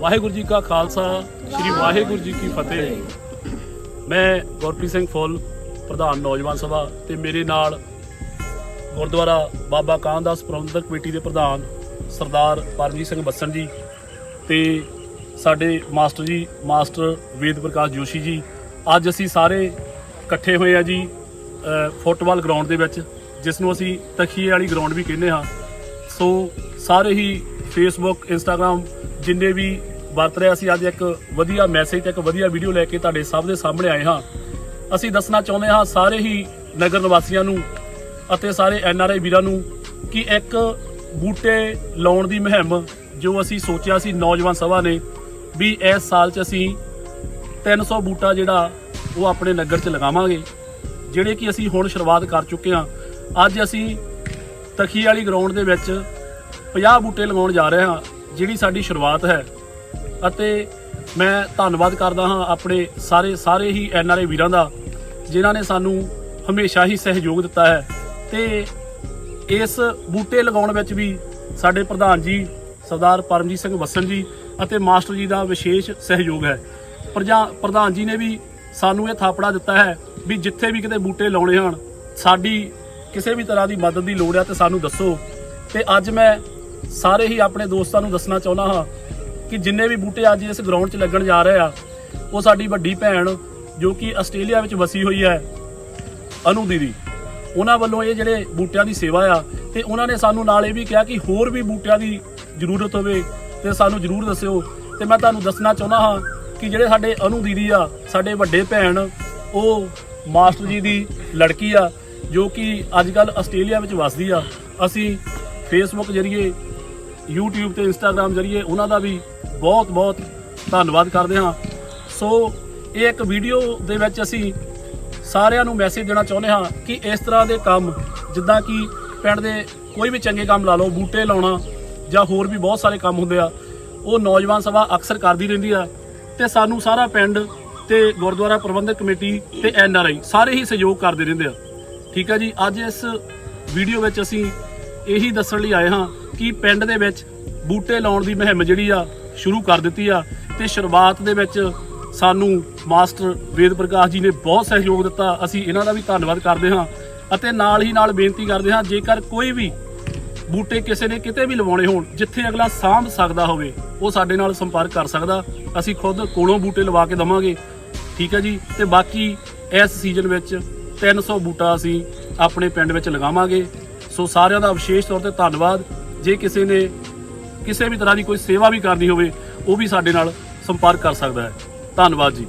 ਵਾਹਿਗੁਰੂ ਜੀ ਕਾ ਖਾਲਸਾ, ਸ੍ਰੀ ਵਾਹਿਗੁਰੂ ਜੀ ਕੀ ਫਤਿਹ। ਮੈਂ ਗੁਰਪ੍ਰੀਤ ਸਿੰਘ ਫੁੱਲ, ਪ੍ਰਧਾਨ ਨੌਜਵਾਨ ਸਭਾ ਤੇ ਮੇਰੇ ਨਾਲ ਗੁਰਦੁਆਰਾ ਬਾਬਾ ਕਾਨਦਾਸ ਪ੍ਰਬੰਧਕ ਕਮੇਟੀ ਦੇ ਪ੍ਰਧਾਨ ਸਰਦਾਰ ਪਰਮਜੀਤ ਸਿੰਘ ਬੱਸਣ ਜੀ ਤੇ ਸਾਡੇ ਮਾਸਟਰ ਜੀ, ਮਾਸਟਰ ਵੇਦ ਪ੍ਰਕਾਸ਼ ਜੋਸ਼ੀ ਜੀ। ਅੱਜ ਅਸੀਂ ਸਾਰੇ ਇਕੱਠੇ ਹੋਏ ਆ ਜੀ ਫੁੱਟਬਾਲ ਗਰਾਊਂਡ ਦੇ ਵਿੱਚ ਜਿਸ ਨੂੰ ਅਸੀਂ ਤਖੀਏ ਵਾਲੀ ਗਰਾਊਂਡ ਵੀ ਕਹਿੰਦੇ ਹਾਂ। ਸੋ ਸਾਰੇ ਹੀ ਫੇਸਬੁੱਕ ਇੰਸਟਾਗ੍ਰam ਜਿੰਨੇ ਵੀ ਵਰਤ ਰਹੇ ਅਸੀਂ ਅੱਜ ਇੱਕ ਵਧੀਆ ਮੈਸੇਜ ਤੇ ਇੱਕ ਵਧੀਆ ਵੀਡੀਓ ਲੈ ਕੇ ਤੁਹਾਡੇ ਸਭ ਦੇ ਸਾਹਮਣੇ ਆਏ ਹਾਂ। ਅਸੀਂ ਦੱਸਣਾ ਚਾਹੁੰਦੇ ਹਾਂ ਸਾਰੇ ਹੀ ਨਗਰ ਨਿਵਾਸੀਆਂ ਨੂੰ ਅਤੇ ਸਾਰੇ ਐਨ ਆਰ ਆਈ ਵੀਰਾਂ ਨੂੰ ਕਿ ਇੱਕ ਬੂਟੇ ਲਾਉਣ ਦੀ ਮੁਹਿੰਮ ਜੋ ਅਸੀਂ ਸੋਚਿਆ ਸੀ ਨੌਜਵਾਨ ਸਭਾ ਨੇ ਵੀ ਇਸ ਸਾਲ 'ਚ ਅਸੀਂ 300 ਬੂਟਾ ਜਿਹੜਾ ਉਹ ਆਪਣੇ ਨਗਰ 'ਚ ਲਗਾਵਾਂਗੇ, ਜਿਹੜੇ ਕਿ ਅਸੀਂ ਹੁਣ ਸ਼ੁਰੂਆਤ ਕਰ ਚੁੱਕੇ ਹਾਂ। ਅੱਜ ਅਸੀਂ ਤਖੀ ਵਾਲੀ ਗਰਾਊਂਡ ਦੇ ਵਿੱਚ 50 ਬੂਟੇ ਲਗਾਉਣ ਜਾ ਰਹੇ ਹਾਂ। ਜਿਹੜੀ ਸਾਡੀ ਸ਼ੁਰੂਆਤ ਹੈ। ਅਤੇ ਮੈਂ ਧੰਨਵਾਦ ਕਰਦਾ ਹਾਂ ਆਪਣੇ ਸਾਰੇ ਸਾਰੇ ਹੀ ਐਨ ਆਰ ਆਈ ਵੀਰਾਂ ਦਾ, ਜਿਨ੍ਹਾਂ ਨੇ ਸਾਨੂੰ ਹਮੇਸ਼ਾ ਹੀ ਸਹਿਯੋਗ ਦਿੱਤਾ ਹੈ। ਤੇ ਇਸ ਬੂਟੇ ਲਗਾਉਣ ਵਿੱਚ ਵੀ ਸਾਡੇ ਪ੍ਰਧਾਨ ਜੀ, ਸਰਦਾਰ ਪਰਮਜੀਤ ਸਿੰਘ ਵਸਨ ਜੀ ਅਤੇ ਮਾਸਟਰ ਜੀ ਦਾ ਵਿਸ਼ੇਸ਼ ਸਹਿਯੋਗ ਹੈ। ਪ੍ਰਜਾ, ਪ੍ਰਧਾਨ ਜੀ ਨੇ ਵੀ ਸਾਨੂੰ ਇਹ ਥਾਪੜਾ ਦਿੱਤਾ ਹੈ ਵੀ ਜਿੱਥੇ ਵੀ ਕਿਤੇ ਬੂਟੇ ਲਾਉਣੇ ਹਨ, ਸਾਡੀ ਕਿਸੇ ਵੀ ਤਰ੍ਹਾਂ ਦੀ ਮਦਦ ਦੀ ਲੋੜ ਹੈ ਤੇ ਸਾਨੂੰ ਦੱਸੋ। ਤੇ ਅੱਜ ਮੈਂ ਸਾਰੇ ਹੀ ਆਪਣੇ ਦੋਸਤਾਂ ਨੂੰ ਦੱਸਣਾ ਚਾਹੁੰਦਾ ਹਾਂ ਕਿ ਜਿੰਨੇ ਵੀ ਬੂਟੇ ਅੱਜ ਇਸ ਗਰਾਊਂਡ 'ਚ ਲੱਗਣ ਜਾ ਰਹੇ ਆ, ਉਹ ਸਾਡੀ ਵੱਡੀ ਭੈਣ ਜੋ ਕਿ ਆਸਟ੍ਰੇਲੀਆ ਵਿੱਚ ਵਸੀ ਹੋਈ ਹੈ, ਅਨੂ ਦੀਦੀ। ਉਹਨਾਂ ਵੱਲੋਂ ਇਹ ਜਿਹੜੇ ਬੂਟਿਆਂ ਦੀ ਸੇਵਾ ਆ, ਤੇ ਉਹਨਾਂ ਨੇ ਸਾਨੂੰ ਨਾਲ ਇਹ ਵੀ ਕਿਹਾ ਕਿ ਹੋਰ ਵੀ ਬੂਟਿਆਂ ਦੀ ਜ਼ਰੂਰਤ ਹੋਵੇ, ਤੇ ਸਾਨੂੰ ਜ਼ਰੂਰ ਦੱਸਿਓ। ਤੇ ਮੈਂ ਤੁਹਾਨੂੰ ਦੱਸਣਾ ਚਾਹੁੰਦਾ ਹਾਂ ਕਿ ਜਿਹੜੇ ਸਾਡੇ ਅਨੂ ਦੀਦੀ ਆ, ਸਾਡੇ ਵੱਡੇ ਭੈਣ, ਉਹ ਮਾਸਟਰ ਜੀ ਦੀ ਲੜਕੀ ਆ, ਜੋ ਕਿ ਅੱਜ ਕੱਲ ਆਸਟ੍ਰੇਲੀਆ ਵਿੱਚ ਵਸਦੀ ਆ। ਅਸੀਂ ਫੇਸਬੁੱਕ ਜਰੀਏ YouTube ਤੇ Instagram ਜਰੀਏ ਉਹਨਾਂ ਦਾ ਵੀ ਬਹੁਤ ਬਹੁਤ ਧੰਨਵਾਦ ਕਰਦੇ ਹਾਂ। ਸੋ ਇਹ ਇੱਕ ਵੀਡੀਓ ਦੇ ਵਿੱਚ ਅਸੀਂ ਸਾਰਿਆਂ ਨੂੰ ਮੈਸੇਜ ਦੇਣਾ ਚਾਹੁੰਦੇ ਹਾਂ ਕਿ ਇਸ ਤਰ੍ਹਾਂ ਦੇ ਕੰਮ, ਜਿੱਦਾਂ ਕਿ ਪਿੰਡ ਦੇ ਕੋਈ ਵੀ ਚੰਗੇ ਕੰਮ ਲਾ ਲਓ, ਬੂਟੇ ਲਾਉਣਾ ਜਾਂ ਹੋਰ ਵੀ ਬਹੁਤ ਸਾਰੇ ਕੰਮ ਹੁੰਦੇ ਆ, ਉਹ ਨੌਜਵਾਨ ਸਭਾ ਅਕਸਰ ਕਰਦੀ ਰਹਿੰਦੀ ਆ ਤੇ ਸਾਨੂੰ ਸਾਰਾ ਪਿੰਡ ਤੇ ਗੁਰਦੁਆਰਾ ਪ੍ਰਬੰਧਕ ਕਮੇਟੀ ਤੇ ਐਨ ਆਰ ਆਈ ਸਾਰੇ ਹੀ ਸਹਿਯੋਗ ਕਰਦੇ ਰਹਿੰਦੇ ਆ। ਠੀਕ ਹੈ ਜੀ, ਅੱਜ ਇਸ ਵੀਡੀਓ ਵਿੱਚ ਅਸੀਂ ਇਹੀ ਦੱਸਣ ਲਈ ਆਏ ਹਾਂ ਕਿ ਪਿੰਡ ਦੇ ਵਿੱਚ ਬੂਟੇ ਲਾਉਣ ਦੀ ਮੁਹਿੰਮ ਜਿਹੜੀ ਆ ਸ਼ੁਰੂ ਕਰ ਦਿੱਤੀ ਆ ਤੇ ਸ਼ੁਰੂਆਤ ਦੇ ਵਿੱਚ ਸਾਨੂੰ ਮਾਸਟਰ ਵੇਦ ਪ੍ਰਕਾਸ਼ ਜੀ ਨੇ ਬਹੁਤ ਸਹਿਯੋਗ ਦਿੱਤਾ। ਅਸੀਂ ਇਹਨਾਂ ਦਾ ਵੀ ਧੰਨਵਾਦ ਕਰਦੇ ਹਾਂ ਅਤੇ ਨਾਲ ਹੀ ਨਾਲ ਬੇਨਤੀ ਕਰਦੇ ਹਾਂ, ਜੇਕਰ ਕੋਈ ਵੀ ਬੂਟੇ ਕਿਸੇ ਨੇ ਕਿਤੇ ਵੀ ਲਵਾਉਣੇ ਹੋਣ, ਜਿੱਥੇ ਅਗਲਾ ਸਾਂਭ ਸਕਦਾ ਹੋਵੇ, ਉਹ ਸਾਡੇ ਨਾਲ ਸੰਪਰਕ ਕਰ ਸਕਦਾ। ਅਸੀਂ ਖੁਦ ਕੋਲੋਂ ਬੂਟੇ ਲਵਾ ਕੇ ਦਵਾਂਗੇ। ਠੀਕ ਹੈ ਜੀ? ਤੇ ਬਾਕੀ ਇਸ ਸੀਜ਼ਨ ਵਿੱਚ 300 ਬੂਟਾ ਅਸੀਂ ਆਪਣੇ ਪਿੰਡ ਵਿੱਚ ਲਗਾਵਾਂਗੇ। ਸੋ ਸਾਰਿਆਂ ਦਾ ਵਿਸ਼ੇਸ਼ ਤੌਰ ਤੇ ਧੰਨਵਾਦ। ਜੇ ਕਿਸੇ ਨੇ ਕਿਸੇ ਵੀ ਤਰ੍ਹਾਂ ਦੀ ਕੋਈ ਸੇਵਾ ਵੀ ਕਰਨੀ ਹੋਵੇ, ਉਹ ਵੀ ਸਾਡੇ ਨਾਲ ਸੰਪਰਕ ਕਰ ਸਕਦਾ ਹੈ। ਧੰਨਵਾਦ ਜੀ।